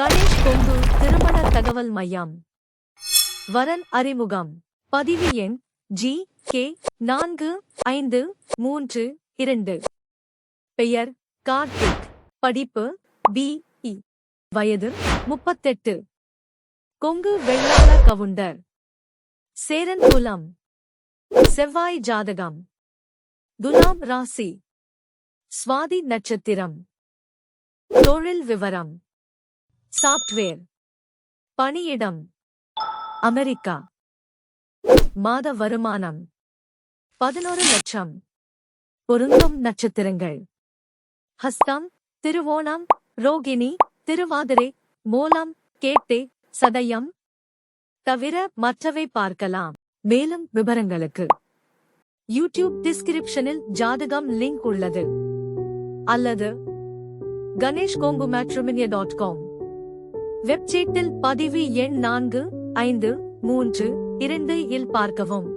கணேஷ் கொங்கு திருமண தகவல் மையம். வரன் அறிமுகம். பதிவு எண் ஜி கே நான்கு ஐந்து மூன்று இரண்டு. பெயர் கார்த்திக். படிப்பு பி இ. வயது முப்பத்தெட்டு. கொங்கு வெள்ளாள கவுண்டர். சேரன் குலம் செவ்வாய் ஜாதகம். துலாம் ராசி. சுவாதி நட்சத்திரம். தொழில் விவரம். சாப்ட்வேர். பணியிடம். அமெரிக்கா. மாத வருமானம். பதினோரு லட்சம். பொருந்தும் நட்சத்திரங்கள். ஹஸ்தம் திருவோணம் ரோகிணி திருவாதிரை மூலம் கேட்டே சதயம். தவிர மற்றவை பார்க்கலாம். மேலும் விவரங்களுக்கு. யூடியூப் டிஸ்கிரிப்ஷனில் ஜாதகம் லிங்க் உள்ளது. அல்லது Ganesh Kongu matrimony dot com. வெப்சைட்டில் பதிவு எண் நான்கு ஐந்து மூன்று இரண்டு இல் பார்க்கவும்.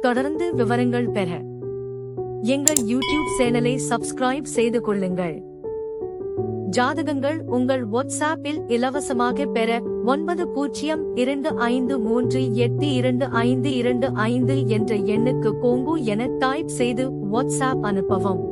தொடர்ந்து விவரங்கள் பெற. எங்கள் யூடியூப் சேனலை சப்ஸ்கிரைப் செய்து கொள்ளுங்கள். ஜாதகங்கள் உங்கள் வாட்ஸ்ஆப்பில் இலவசமாக பெற ஒன்பது பூஜ்ஜியம் இரண்டு ஐந்து மூன்று எட்டு இரண்டு ஐந்து இரண்டு ஐந்து என்ற எண்ணுக்கு கோங்கு என டைப் செய்து வாட்ஸ்ஆப் அனுப்பவும்.